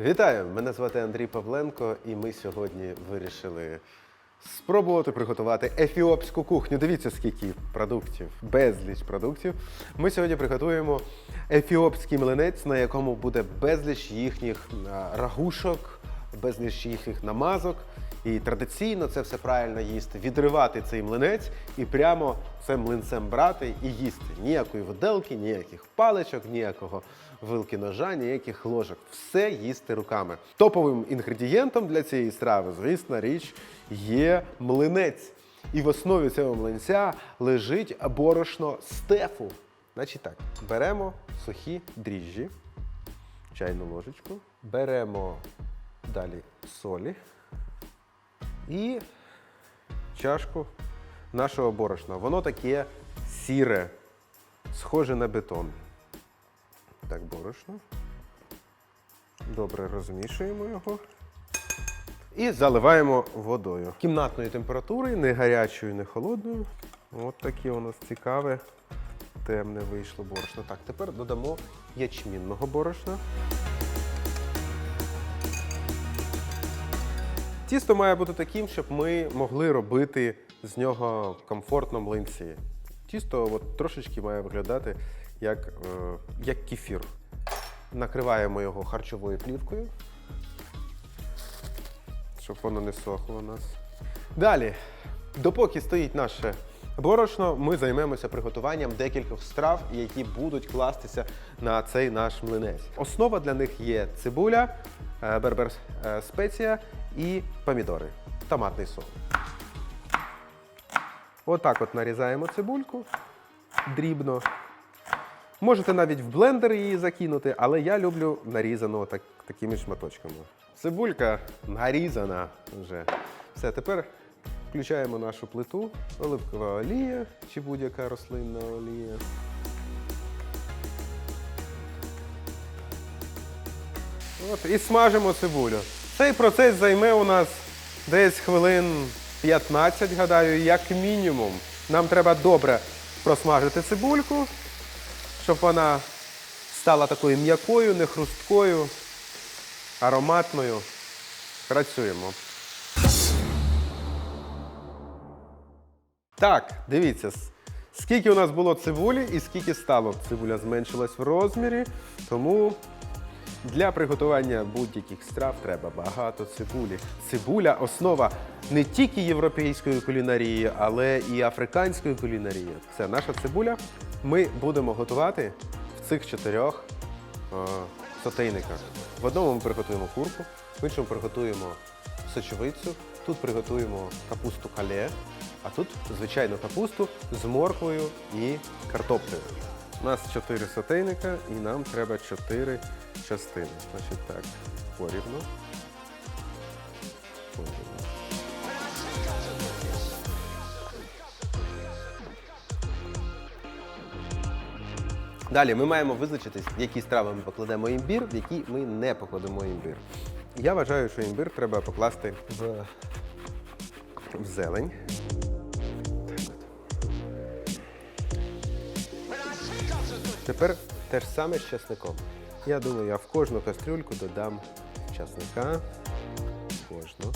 Вітаю! Мене звати Андрій Павленко, і ми сьогодні вирішили спробувати приготувати ефіопську кухню. Дивіться, скільки продуктів, безліч продуктів. Ми сьогодні приготуємо ефіопський млинець, на якому буде безліч їхніх рагушок, безліч їхніх намазок. І традиційно це все правильно їсти. Відривати цей млинець і прямо цим млинцем брати і їсти. Ніякої виделки, ніяких паличок, ніякого вилки ножа, ніяких ложок. Все їсти руками. Топовим інгредієнтом для цієї страви, звісно, річ є млинець. І в основі цього млинця лежить борошно стефу. Значить так, беремо сухі дріжджі, чайну ложечку, беремо далі солі і чашку нашого борошна. Воно таке сіре, схоже на бетон. Так, борошно. Добре розмішуємо його. І заливаємо водою. Кімнатної температури, не гарячою, не холодною. От таке у нас цікаве, темне вийшло борошно. Так, тепер додамо ячмінного борошна. Тісто має бути таким, щоб ми могли робити з нього комфортно млинці. Тісто от, трошечки має виглядати як, е, як кефір. Накриваємо його харчовою плівкою, щоб воно не сохло у нас. Далі, допоки стоїть наше борошно, ми займемося приготуванням декількох страв, які будуть кластися на цей наш млинець. Основа для них є цибуля, е, бербер е, спеція і помідори, томатний сок. Отак от нарізаємо цибульку дрібно. Можете навіть в блендер її закинути, але я люблю нарізану так, такими шматочками. Цибулька нарізана вже. Все, тепер включаємо нашу плиту, оливкова олія чи будь-яка рослинна олія. От, і смажимо цибулю. Цей процес займе у нас десь хвилин 15, гадаю, як мінімум. Нам треба добре просмажити цибульку, щоб вона стала такою м'якою, не хрусткою, ароматною. Працюємо. Так, дивіться, скільки у нас було цибулі і скільки стало. Цибуля зменшилась в розмірі, тому для приготування будь-яких страв треба багато цибулі. Цибуля основа не тільки європейської кулінарії, але і африканської кулінарії. Це наша цибуля. Ми будемо готувати в цих чотирьох е, сотейниках. В одному ми приготуємо курку, в іншому приготуємо сочевицю, тут приготуємо капусту кале, а тут звичайну капусту з морквою і картоплею. У нас чотири сотейника і нам треба чотири частини. Значить так, порівну. Далі ми маємо визначитись, які страви ми покладемо імбір, в які ми не покладемо імбір. Я вважаю, що імбір треба покласти в, в зелень. Тепер те ж саме з часником. Я думаю, я в кожну кастрюльку додам часника. Кожну.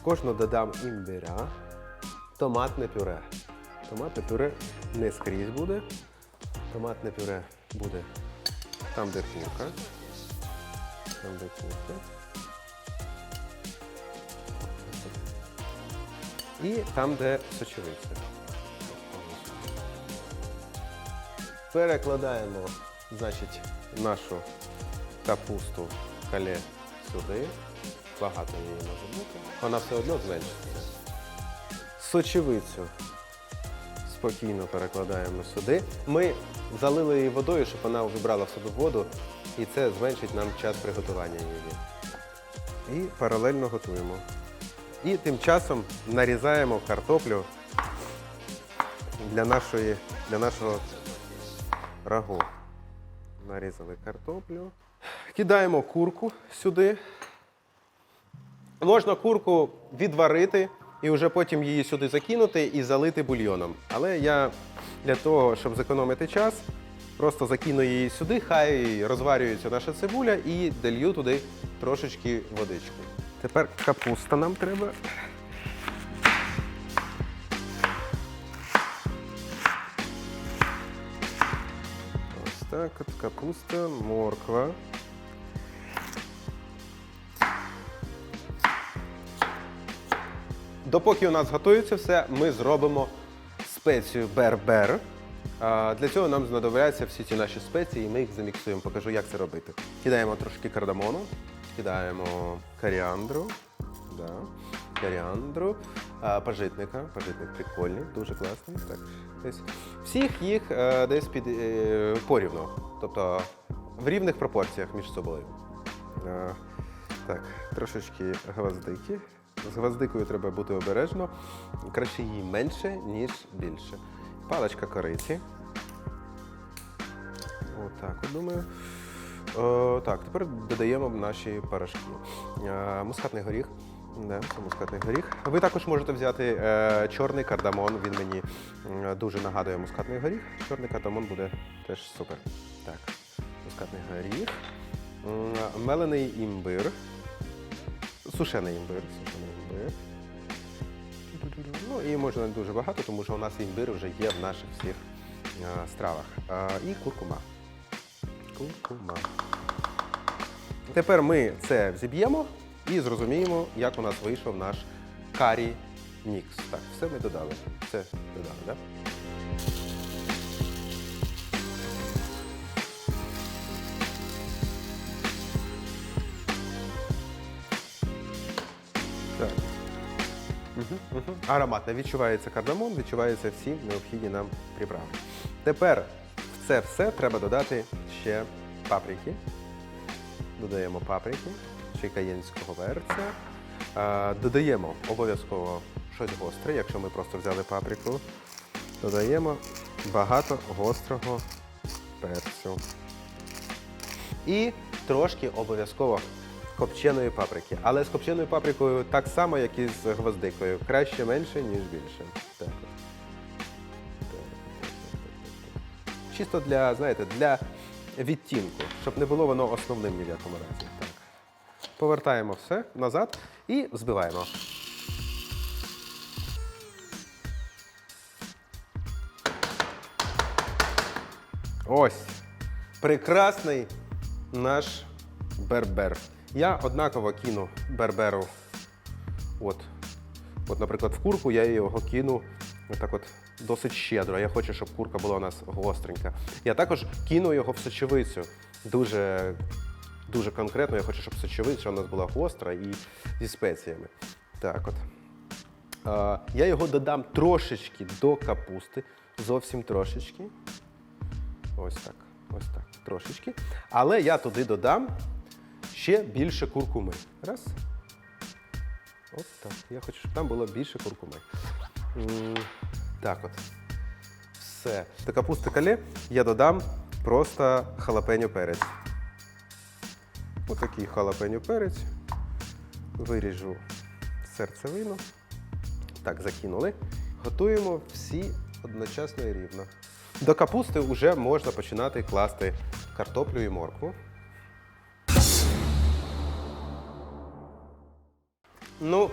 В кожну додам імбиря, томатне пюре. Томатне пюре не скрізь буде. Томатне пюре буде там, де курка. Там, де курка. І там, де сочевиця. Перекладаємо, значить, нашу капусту кале сюди. Багато її може бути. Вона все одно зменшиться. Сочевицю спокійно перекладаємо сюди. Ми залили її водою, щоб вона вибрала в себе воду, і це зменшить нам час приготування її. І паралельно готуємо. І тим часом нарізаємо картоплю для, нашої, для нашого рагу. Нарізали картоплю. Кидаємо курку сюди. Можна курку відварити і вже потім її сюди закинути і залити бульйоном. Але я для того, щоб зекономити час, Просто закину її сюди, хай розварюється наша цибуля і долью туди трошечки водички. Тепер капуста нам треба. Так, капуста, морква. Допоки у нас готується все, ми зробимо спецію бербер. А, Для цього нам знадобляться всі ці наші спеції, і ми їх заміксуємо. Покажу, як це робити. Кидаємо трошки кардамону, кидаємо коріандру, да, коріандру, пажитника. Пажитник прикольний, дуже класний. Так, десь. Всіх їх е, десь під е, порівну, тобто в рівних пропорціях між собою. Е, так, трошечки гвоздики. З гвоздикою треба бути обережно. Краще її менше, ніж більше. Паличка кориці. Отак, от думаю. О, так, тепер додаємо наші порошки. Мускатний горіх. Да, це мускатний горіх. Ви також можете взяти е, чорний кардамон. Він мені дуже нагадує мускатний горіх. Чорний кардамон буде теж супер. Так, мускатний горіх. Мелений імбир. Сушений імбир. Сушений імбир. Ну і можна дуже багато, тому що у нас імбир вже є в наших всіх а, стравах. А, і куркума. Куркума. Тепер ми це взіб'ємо і зрозуміємо, як у нас вийшов наш карі мікс. Так, все ми додали. Все додали, так? Да? Так. Відчувається кардамон, відчуваються всі необхідні нам приправи. Тепер в це все треба додати ще паприки. Додаємо паприки, ще каєнського перця. Додаємо обов'язково щось гостре, якщо ми просто взяли паприку. Додаємо багато гострого перцю. І трошки обов'язково копченої паприки. Але з копченою паприкою так само, як і з гвоздикою. Краще менше, ніж більше. Так. Чисто для, знаєте, для відтінку, щоб не було воно основним ні в якому разі. Повертаємо все назад і взбиваємо. Ось. Прекрасний наш бербер. Я однаково кину берберу. От. От, наприклад, в курку я його кину отак от досить щедро. Я хочу, щоб курка була у нас гостренька. Я також кину його в сочевицю. Дуже, дуже конкретно. Я хочу, щоб сочевиця у нас була гостра і зі спеціями. Так от. Я його додам трошечки до капусти. Зовсім трошечки. Ось так. Ось так. Трошечки. Але я туди додам ще більше куркуми. Раз. От так. Я хочу, щоб там було більше куркуми. Так от. Все. До капусти кале я додам просто халапеньо перець. Отакий халапеньо перець. Виріжу серцевину. Так, закинули. Готуємо всі одночасно і рівно. До капусти вже можна починати класти картоплю і моркву. Ну,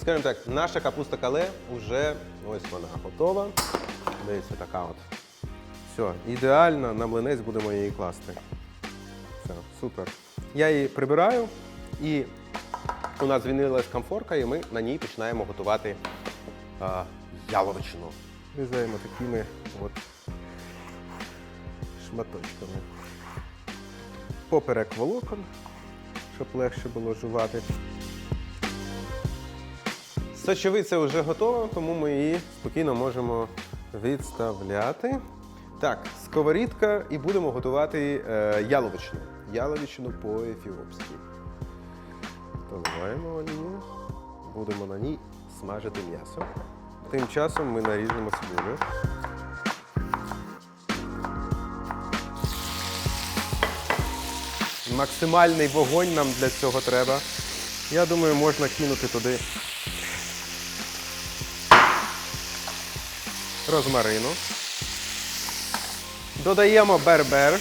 скажімо так, наша капуста кале вже ось вона готова. Дивіться, така от. Все, ідеально, на млинець будемо її класти. Все, супер. Я її прибираю і у нас звільнилась комфорка, і ми на ній починаємо готувати а, яловичину. Різаємо такими от шматочками. Поперек волокон, щоб легше було жувати. Сочевиця вже готова, тому ми її спокійно можемо відставляти. Так, сковорідка і будемо готувати е, яловичину. По-ефіопськи. Доливаємо олію. Будемо на ній смажити м'ясо. Тим часом ми наріжемо цибулю. Максимальний вогонь нам для цього треба. Я думаю, можна кинути туди розмарину. Додаємо бербер.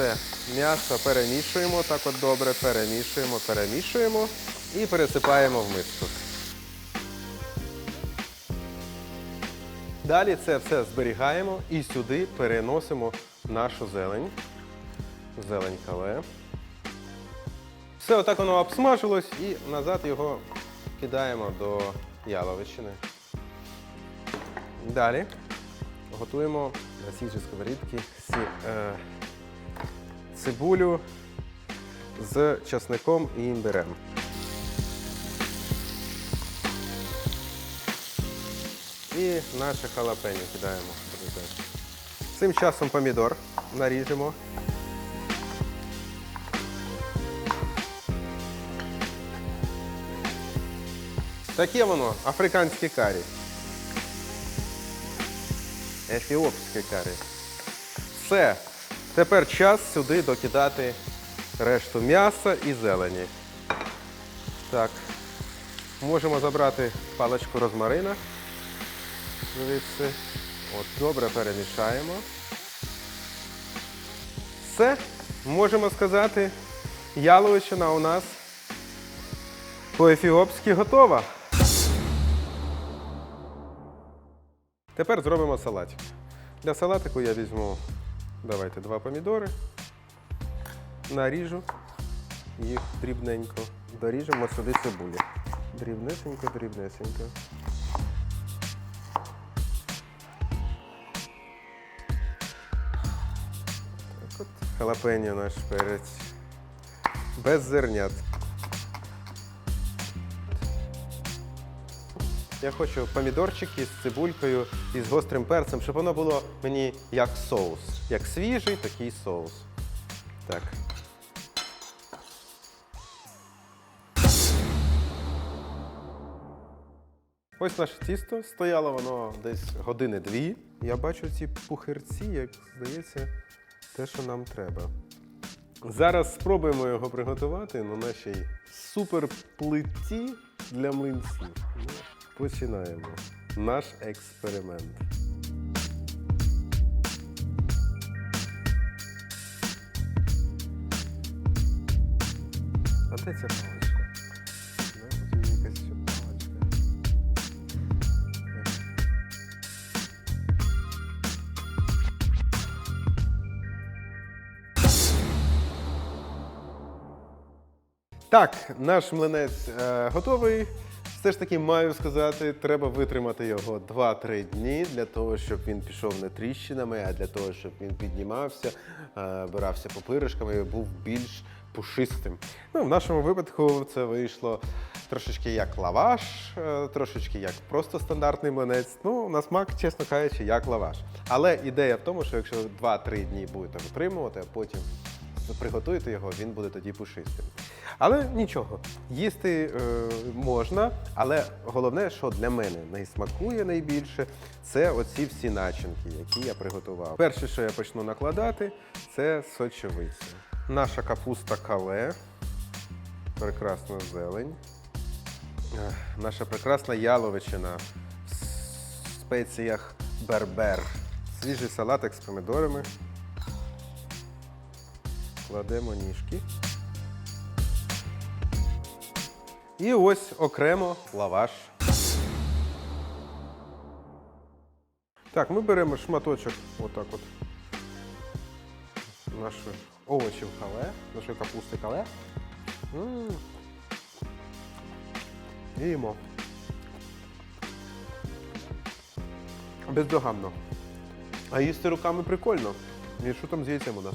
Все, м'ясо перемішуємо, так от добре перемішуємо, перемішуємо і пересипаємо в миску. Далі це все зберігаємо і сюди переносимо нашу зелень. Зелень кале. Все, отак воно обсмажилось і назад його кидаємо до яловичини. Далі готуємо на цій же сковорідці е, цибулю з часником і імбирем. І наше халапеньо кидаємо. Цим часом помідор наріжемо. Таке воно, африканське карі. Ефіопське карі. Все. Тепер час сюди докидати решту м'яса і зелені. Так. Можемо забрати паличку розмарина. Звідси. От, добре перемішаємо. Все. Можемо сказати, яловичина у нас по-ефіопськи готова. Тепер зробимо салатик. Для салатику я візьму, давайте, два помідори, наріжу їх дрібненько. Доріжемо сюди цибулю. Дрібнесенько, дрібнесенько. Так от. Халапеньо наш перець. Без зернят. Я хочу помідорчики з цибулькою і з гострим перцем, щоб воно було мені як соус. Як свіжий, такий соус. Так. Ось наше тісто. Стояло воно десь години-дві. Я бачу ці пухирці, як здається, те, що нам треба. Зараз спробуємо його приготувати на нашій суперплиті для млинців. Ну, Починаємо наш експеримент. Де ця паличка? Ну, тут якась ще паличка. Так, наш млинець е, готовий. Все ж таки маю сказати, треба витримати його 2-3 дні для того, щоб він пішов не тріщинами, а для того, щоб він піднімався, е, бирався попиришками і був більш пушистим. Ну, в нашому випадку це вийшло трошечки як лаваш, е, трошечки як просто стандартний млинець. Ну, на смак, чесно кажучи, як лаваш. Але ідея в тому, що якщо 2-3 дні будете витримувати, а потім приготуєте його, він буде тоді пушистим. Але нічого, їсти е, можна, але головне, що для мене найсмакує найбільше, це оці всі начинки, які я приготував. Перше, що я почну накладати, це сочевиця. Наша капуста кале, прекрасна зелень, Е, наша прекрасна яловичина в спеціях бербер, свіжий салатик з помідорами. Кладемо ніжки. І ось окремо лаваш. Так, ми беремо шматочок отак от наших овочів кале, нашої капусти кале. М. Їмо. Бездоганно. А їсти руками прикольно. І що там з яйцем у нас?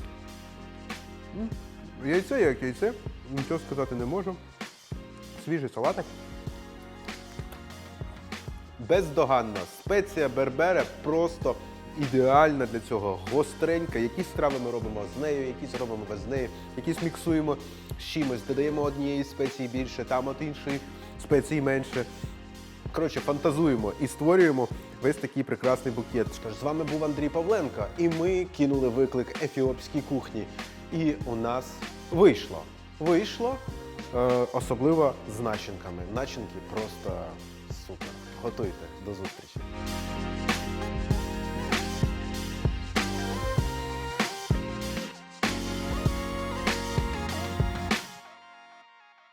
Яйце як яйце, нічого сказати не можу. Свіжий салатик. Бездоганна. Спеція бербере просто ідеальна для цього. Гостренька. Якісь страви ми робимо з нею, якісь робимо без неї, якісь міксуємо з чимось, додаємо однієї спеції більше, там от іншої спеції менше. Коротше, фантазуємо і створюємо весь такий прекрасний букет. Тож з вами був Андрій Павленко, і ми кинули виклик ефіопській кухні. І у нас вийшло. Вийшло, е, особливо з начинками. Начинки просто супер. Готуйте. До зустрічі.